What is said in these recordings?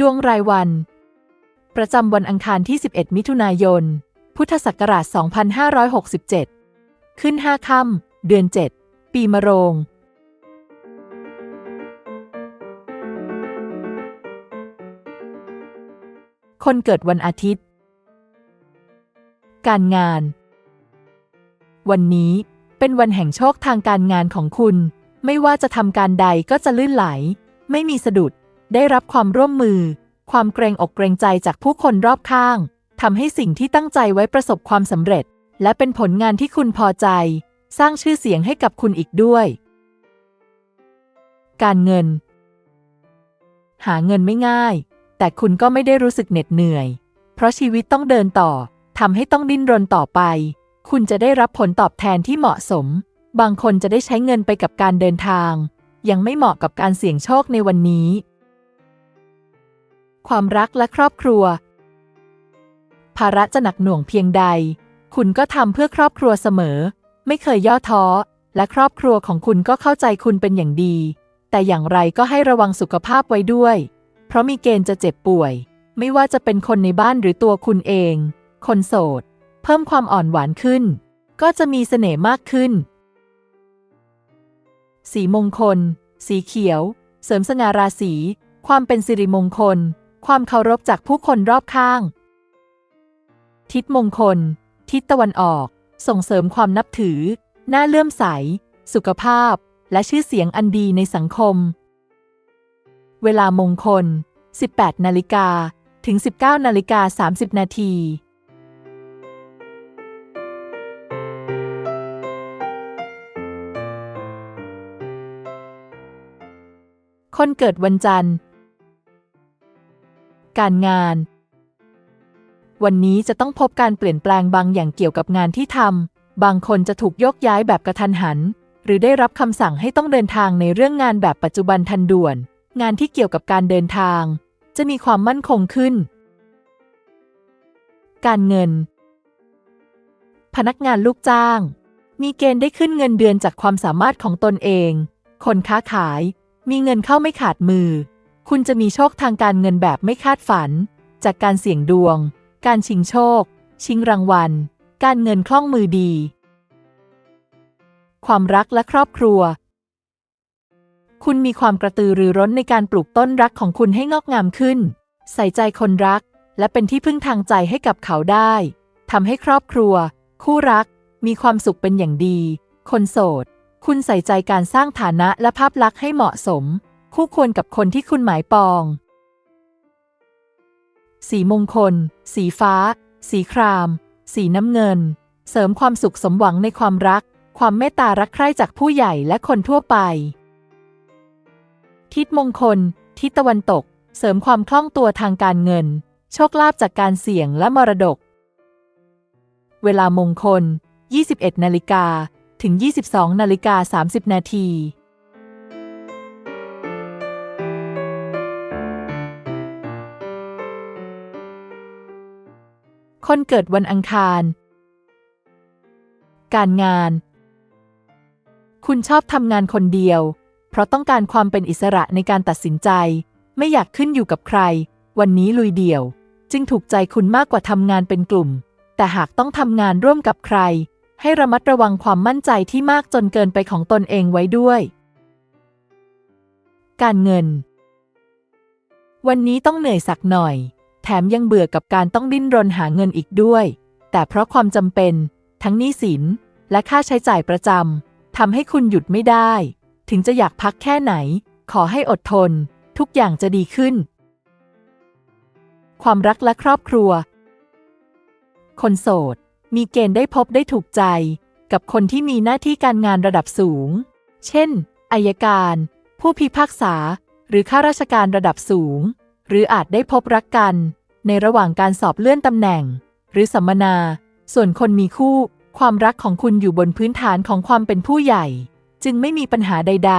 ดวงรายวัน ประจำวันอังคารที่ 11 มิถุนายน พุทธศักราช 2567 ขึ้น 5 ค่ำเดือน 7 ปีมะโรง คนเกิดวันอาทิตย์ การงาน วันนี้เป็นวันแห่งโชคทางการงานของคุณ ไม่ว่าจะทำการใดก็จะลื่นไหล ไม่มีสะดุด ได้รับความร่วมมือ ความเกรงอกเกรงใจจากผู้คนรอบข้างทำให้สิ่งที่ตั้งใจไว้ประสบความสำเร็จ และเป็นผลงานที่คุณพอใจ สร้างชื่อเสียงให้กับคุณอีกด้วย การเงิน หาเงินไม่ง่าย แต่คุณก็ไม่ได้รู้สึกเหน็ดเหนื่อย เพราะชีวิตต้องเดินต่อทำให้ต้องดิ้นรนต่อไป คุณจะได้รับผลตอบแทนที่เหมาะสม บางคนจะได้ใช้เงินไปกับการเดินทาง ยังไม่เหมาะกับการเสี่ยงโชคในวันนี้ ความรักและครอบครัว ภาระจะหนักหน่วงเพียงใด คุณก็ทำเพื่อครอบครัวเสมอ ไม่เคยย่อท้อ และครอบครัวของคุณก็เข้าใจคุณเป็นอย่างดี แต่อย่างไรก็ให้ระวังสุขภาพไว้ด้วย เพราะมีเกณฑ์จะเจ็บป่วย ไม่ว่าจะเป็นคนในบ้านหรือตัวคุณเอง คนโสด เพิ่มความอ่อนหวานขึ้น ก็จะมีเสน่ห์มากขึ้น สีมงคล สีเขียว เสริมสง่าราศีความเป็นสิริมงคล ความเคารพจากผู้คนรอบข้าง ทิศมงคล ทิศตะวันออก ส่งเสริมความนับถือ หน้าเลื่อมใส สุขภาพ และชื่อเสียงอันดีในสังคม เวลามงคล 18 นาฬิกา ถึง 19 นาฬิกา 30 นาทีคนเกิดวันจันทร์ การงาน วันนี้จะต้องพบการเปลี่ยนแปลงบางอย่างเกี่ยวกับงานที่ทำ บางคนจะถูกยกย้ายแบบกระทันหัน หรือได้รับคำสั่งให้ต้องเดินทางในเรื่องงานแบบปัจจุบันทันด่วน งานที่เกี่ยวกับการเดินทาง จะมีความมั่นคงขึ้น การเงิน พนักงานลูกจ้าง มีเกณฑ์ได้ขึ้นเงินเดือนจากความสามารถของตนเอง คนค้าขาย มีเงินเข้าไม่ขาดมือ คุณจะมีโชคทางการเงินแบบไม่คาดฝัน จากการเสี่ยงดวง การชิงโชค ชิงรางวัล การเงินคล่องมือดี ความรักและครอบครัว คุณมีความกระตือรือร้นในการปลูกต้นรักของคุณให้งอกงามขึ้น ใส่ใจคนรัก และเป็นที่พึ่งทางใจให้กับเขาได้ทำให้ครอบครัว คู่รัก มีความสุขเป็นอย่างดี คนโสด คุณใส่ใจการสร้างฐานะและภาพลักษณ์ให้เหมาะสม คู่ควรกับคนที่คุณหมายปอง สีมงคล สีฟ้า สีคราม สีน้ำเงิน เสริมความสุขสมหวังในความรัก ความเมตตารักใคร่จากผู้ใหญ่และคนทั่วไป ทิศมงคล ทิศตะวันตก เสริมความคล่องตัวทางการเงิน โชคลาภจากการเสี่ยงและมรดก เวลามงคล 21 นาฬิกาถึง 22 นาฬิกา 30 นาที คนเกิดวันอังคาร การงาน คุณชอบทำงานคนเดียว เพราะต้องการความเป็นอิสระในการตัดสินใจ ไม่อยากขึ้นอยู่กับใคร วันนี้ลุยเดี่ยว จึงถูกใจคุณมากกว่าทำงานเป็นกลุ่ม แต่หากต้องทำงานร่วมกับใคร ให้ระมัดระวังความมั่นใจที่มากจนเกินไปของตนเองไว้ด้วย การเงิน วันนี้ต้องเหนื่อยสักหน่อย แถมยังเบื่อกับการต้องดิ้นรนหาเงินอีกด้วย แต่เพราะความจำเป็น ทั้งหนี้สิน และค่าใช้จ่ายประจำทำให้คุณหยุดไม่ได้ ถึงจะอยากพักแค่ไหน ขอให้อดทน ทุกอย่างจะดีขึ้น ความรักและครอบครัว คนโสด มีเกณฑ์ได้พบได้ถูกใจ กับคนที่มีหน้าที่การงานระดับสูง เช่นอายการ ผู้พิพากษา หรือข้าราชการระดับสูง หรืออาจได้พบรักกัน ในระหว่างการสอบเลื่อนตำแหน่ง หรือสัมมนา ส่วนคนมีคู่ ความรักของคุณอยู่บนพื้นฐานของความเป็นผู้ใหญ่ จึงไม่มีปัญหาใด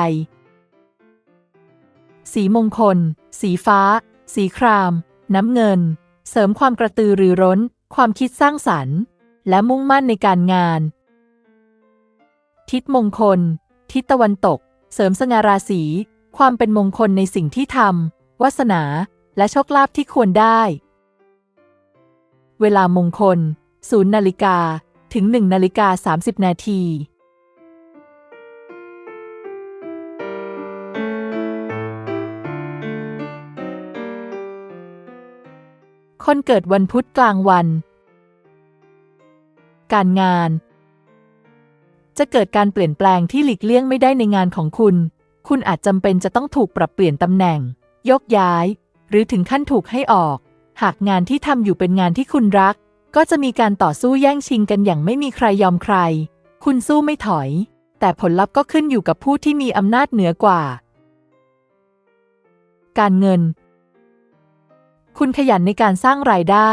ๆ สีมงคล สีฟ้า สีคราม น้ำเงิน เสริมความกระตือรือร้น ความคิดสร้างสรรค์ และมุ่งมั่นในการงาน ทิศมงคล ทิศตะวันตก เสริมสง่าราศีความเป็นมงคลในสิ่งที่ทำวาสนา และโชคลาภที่ควรได้ เวลามงคล 0 นาฬิกา ถึง 1 นาฬิกา 30 นาทีคนเกิดวันพุธกลางวัน การงาน จะเกิดการเปลี่ยนแปลงที่หลีกเลี่ยงไม่ได้ในงานของคุณ คุณอาจจำเป็นจะต้องถูกปรับเปลี่ยนตำแหน่ง ยกย้าย หรือถึงขั้นถูกให้ออก หากงานที่ทำอยู่เป็นงานที่คุณรัก ก็จะมีการต่อสู้แย่งชิงกันอย่างไม่มีใครยอมใคร คุณสู้ไม่ถอย แต่ผลลัพธ์ก็ขึ้นอยู่กับผู้ที่มีอำนาจเหนือกว่า การเงิน คุณขยันในการสร้างรายได้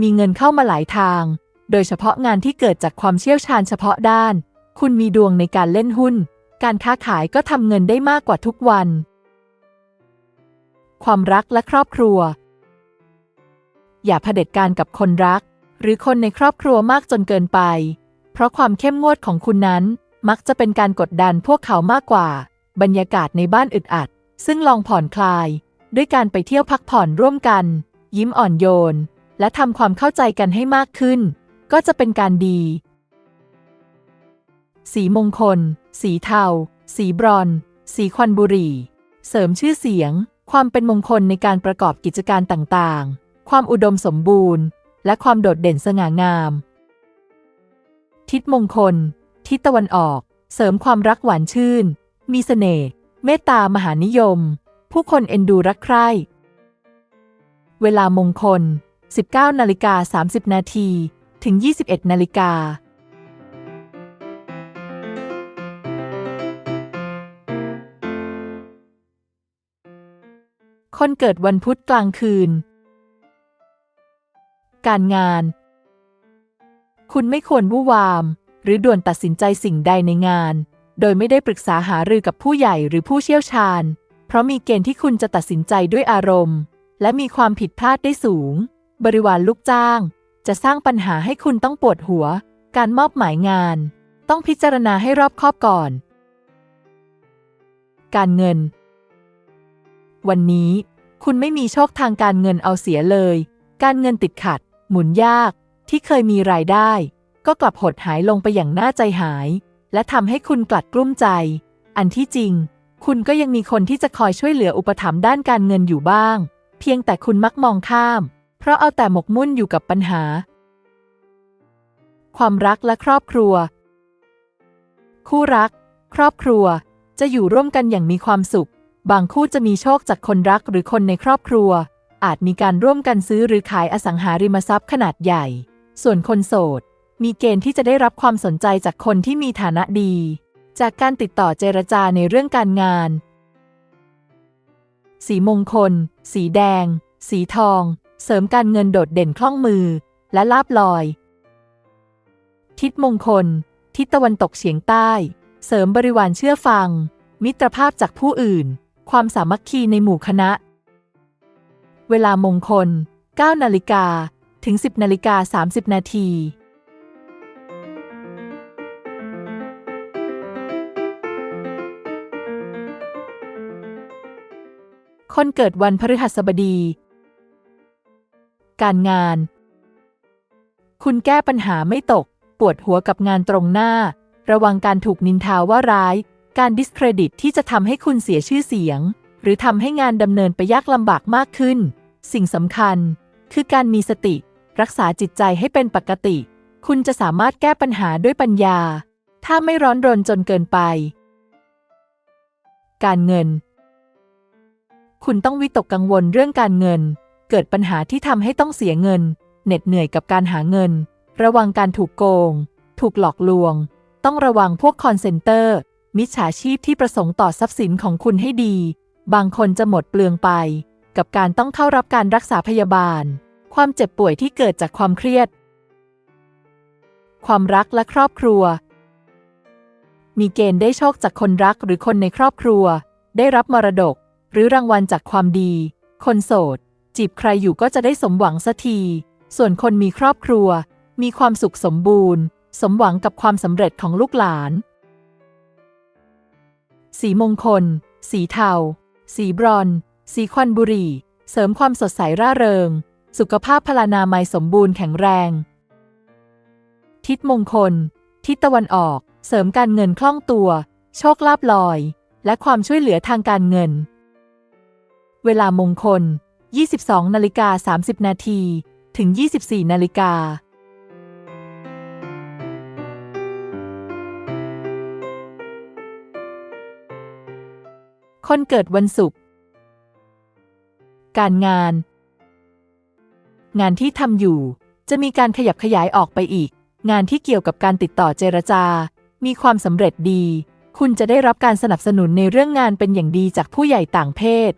มีเงินเข้ามาหลายทาง โดยเฉพาะงานที่เกิดจากความเชี่ยวชาญเฉพาะด้าน คุณมีดวงในการเล่นหุ้น การค้าขายก็ทำเงินได้มากกว่าทุกวัน ความรักและครอบครัว อย่าเผด็จการกับคนรัก หรือคนในครอบครัวมากจนเกินไป เพราะความเข้มงวดของคุณนั้นมักจะเป็นการกดดันพวกเขามากกว่า บรรยากาศในบ้านอึดอัด ซึ่งลองผ่อนคลาย ด้วยการไปเที่ยวพักผ่อนร่วมกัน ยิ้มอ่อนโยน และทำความเข้าใจกันให้มากขึ้น ก็จะเป็นการดี สีมงคล สีเทา สีบรอน สีควันบุหรี่ เสริมชื่อเสียง ความเป็นมงคลในการประกอบกิจการต่างๆ ความอุดมสมบูรณ์ และความโดดเด่นสง่างาม ทิศมงคล ทิศตะวันออก เสริมความรักหวานชื่น มีเสน่ห์ เมตตามหานิยม ผู้คนเอ็นดูรักใคร่ เวลามงคล 19นาฬิกา30 นาที ถึง 21นาฬิกา คนเกิดวันพุธกลางคืน การงาน คุณไม่ควรวู่วาม หรือด่วนตัดสินใจสิ่งใดในงาน โดยไม่ได้ปรึกษาหารือกับผู้ใหญ่หรือผู้เชี่ยวชาญ เพราะมีเกณฑ์ที่คุณจะตัดสินใจด้วยอารมณ์ และมีความผิดพลาดได้สูง บริวารลูกจ้าง จะสร้างปัญหาให้คุณต้องปวดหัว การมอบหมายงาน ต้องพิจารณาให้รอบคอบก่อน การเงิน วันนี้คุณไม่มีโชคทางการเงินเอาเสียเลย การเงินติดขัด หมุนยาก ที่เคยมีรายได้ ก็กลับหดหายลงไปอย่างน่าใจหาย และทำให้คุณกลัดกลุ้มใจ อันที่จริง คุณก็ยังมีคนที่จะคอยช่วยเหลืออุปถัมภ์ด้านการเงินอยู่บ้าง เพียงแต่คุณมักมองข้าม เพราะเอาแต่หมกมุ่นอยู่กับปัญหา ความรักและครอบครัว คู่รัก ครอบครัว จะอยู่ร่วมกันอย่างมีความสุข บางคู่จะมีโชคจากคนรักหรือคนในครอบครัว อาจมีการร่วมกันซื้อหรือขายอสังหาริมทรัพย์ขนาดใหญ่ ส่วนคนโสด มีเกณฑ์ที่จะได้รับความสนใจจากคนที่มีฐานะดี จากการติดต่อเจรจาในเรื่องการงาน สีมงคล สีแดง สีทอง เสริมการเงินโดดเด่นคล่องมือ และลาบลอย ทิศมงคล ทิศตะวันตกเฉียงใต้ เสริมบริวารเชื่อฟัง มิตรภาพจากผู้อื่น ความสามัคคีในหมู่คณะ เวลามงคล 9 นาฬิกา ถึง 10 นาฬิกา 30 นาทีคนเกิดวันพฤหัสบดี การงาน คุณแก้ปัญหาไม่ตก ปวดหัวกับงานตรงหน้า ระวังการถูกนินทาว่าร้าย การดิสเครดิตที่จะทำให้คุณเสียชื่อเสียง หรือทำให้งานดำเนินไปยากลำบากมากขึ้น สิ่งสำคัญ คือการมีสติ รักษาจิตใจให้เป็นปกติ คุณจะสามารถแก้ปัญหาด้วยปัญญา ถ้าไม่ร้อนรนจนเกินไป การเงิน คุณต้องวิตกกังวลเรื่องการเงิน เกิดปัญหาที่ทำให้ต้องเสียเงิน เหน็ดเหนื่อยกับการหาเงิน ระวังการถูกโกง ถูกหลอกลวง ต้องระวังพวกคอนเซนเตอร์ มิจฉาชีพที่ประสงค์ต่อทรัพย์สินของคุณให้ดี บางคนจะหมดเปลืองไป กับการต้องเข้ารับการรักษาพยาบาล ความเจ็บป่วยที่เกิดจากความเครียด ความรักและครอบครัว มีเกณฑ์ได้โชคจากคนรักหรือคนในครอบครัว ได้รับมรดก หรือรางวัลจากความดี คนโสด จีบใครอยู่ก็จะได้สมหวังสักที ส่วนคนมีครอบครัว มีความสุขสมบูรณ์ สมหวังกับความสำเร็จของลูกหลาน สีมงคล สีเทา สีบรอน สีควันบุหรี่ เสริมความสดใสร่าเริง สุขภาพพลานามัยสมบูรณ์แข็งแรง ทิศมงคล ทิศตะวันออก เสริมการเงินคล่องตัว โชคลาภลอย และความช่วยเหลือทางการเงิน เวลามงคล 22นาฬิกา30 นาที ถึง 24นาฬิกา คนเกิดวันศุกร์ การงาน งานที่ทำอยู่ จะมีการขยับขยายออกไปอีก งานที่เกี่ยวกับการติดต่อเจรจา มีความสำเร็จดี คุณจะได้รับการสนับสนุนในเรื่องงานเป็นอย่างดีจากผู้ใหญ่ต่างเพศ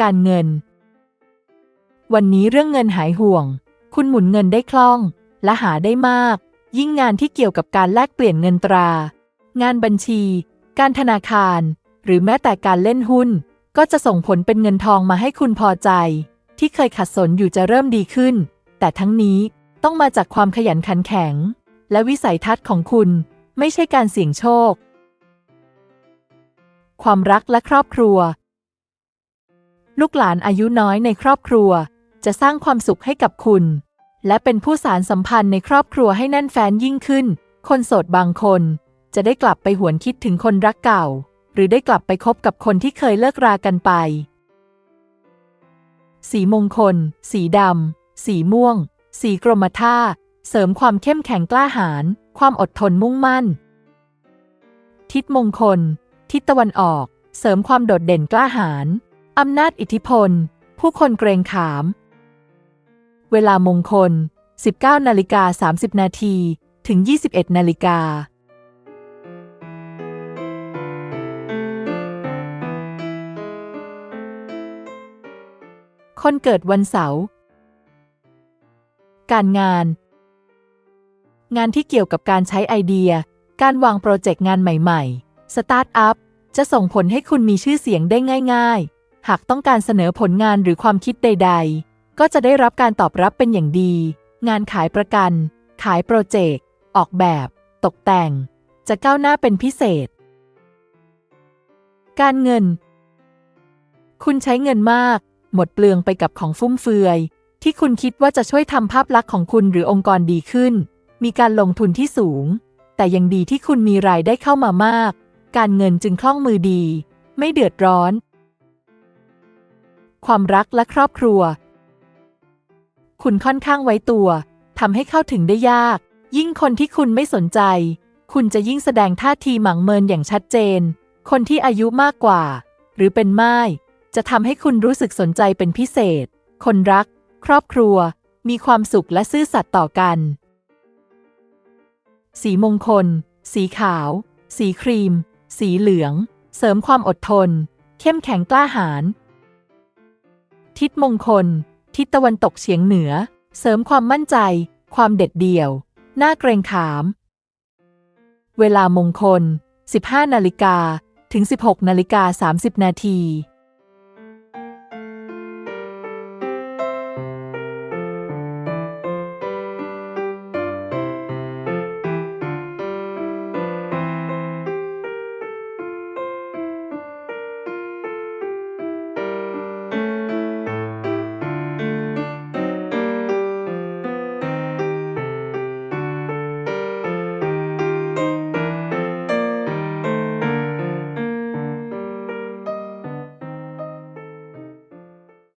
การเงิน วันนี้เรื่องเงินหายห่วง คุณหมุนเงินได้คล่อง และหาได้มาก ยิ่งงานที่เกี่ยวกับการแลกเปลี่ยนเงินตรา งานบัญชี การธนาคาร หรือแม้แต่การเล่นหุ้น ก็จะส่งผลเป็นเงินทองมาให้คุณพอใจ ที่เคยขัดสนอยู่จะเริ่มดีขึ้น แต่ทั้งนี้ต้องมาจากความขยันขันแข็ง และวิสัยทัศน์ของคุณไม่ใช่การเสี่ยงโชค ความรักและครอบครัว ลูกหลานอายุน้อยในครอบครัว จะสร้างความสุขให้กับคุณ และเป็นผู้สารสัมพันธ์ในครอบครัวให้แน่นแฟ้นยิ่งขึ้น คนโสดบางคน จะได้กลับไปหวนคิดถึงคนรักเก่า หรือได้กลับไปคบกับคนที่เคยเลิกรากันไป สีมงคล สีดำ สีม่วง สีกรมท่า เสริมความเข้มแข็งกล้าหาญ ความอดทนมุ่งมั่น ทิศมงคล ทิศตะวันออก เสริมความโดดเด่นกล้าหาญ อำนาจอิทธิพล ผู้คนเกรงขาม เวลามงคล 19นาฬิกา30 นาที ถึง 21นาฬิกา คนเกิดวันเสาร์ การงาน งานที่เกี่ยวกับการใช้ไอเดีย การวางโปรเจกต์งานใหม่ ๆ สตาร์ทอัพ จะส่งผลให้คุณมีชื่อเสียงได้ง่าย ๆ หากต้องการเสนอผลงานหรือความคิดใด ๆ ก็จะได้รับการตอบรับเป็นอย่างดี งานขายประกัน ขายโปรเจกต์ ออกแบบ ตกแต่ง จะก้าวหน้าเป็นพิเศษ การเงิน คุณใช้เงินมาก หมดเปลืองไปกับของฟุ่มเฟือย ที่คุณคิดว่าจะช่วยทำภาพลักษณ์ของคุณหรือองค์กรดีขึ้น มีการลงทุนที่สูง แต่ยังดีที่คุณมีรายได้เข้ามามาก การเงินจึงคล่องมือดี ไม่เดือดร้อน ความรักและครอบครัว คุณค่อนข้างไว้ตัวทำให้เข้าถึงได้ยาก ยิ่งคนที่คุณไม่สนใจ คุณจะยิ่งแสดงท่าทีหมังเมินอย่างชัดเจน คนที่อายุมากกว่า หรือเป็นม่าย จะทำให้คุณรู้สึกสนใจเป็นพิเศษ คนรัก ครอบครัว มีความสุขและซื่อสัตย์ต่อกัน สีมงคล สีขาว สีครีม สีเหลือง เสริมความอดทน เข้มแข็งกล้าหาญ ทิศมงคล ทิศตะวันตกเฉียงเหนือ เสริมความมั่นใจ ความเด็ดเดี่ยวน่าเกรงขาม เวลามงคล 15 นาฬิกา ถึง 16 นาฬิกา 30 นาที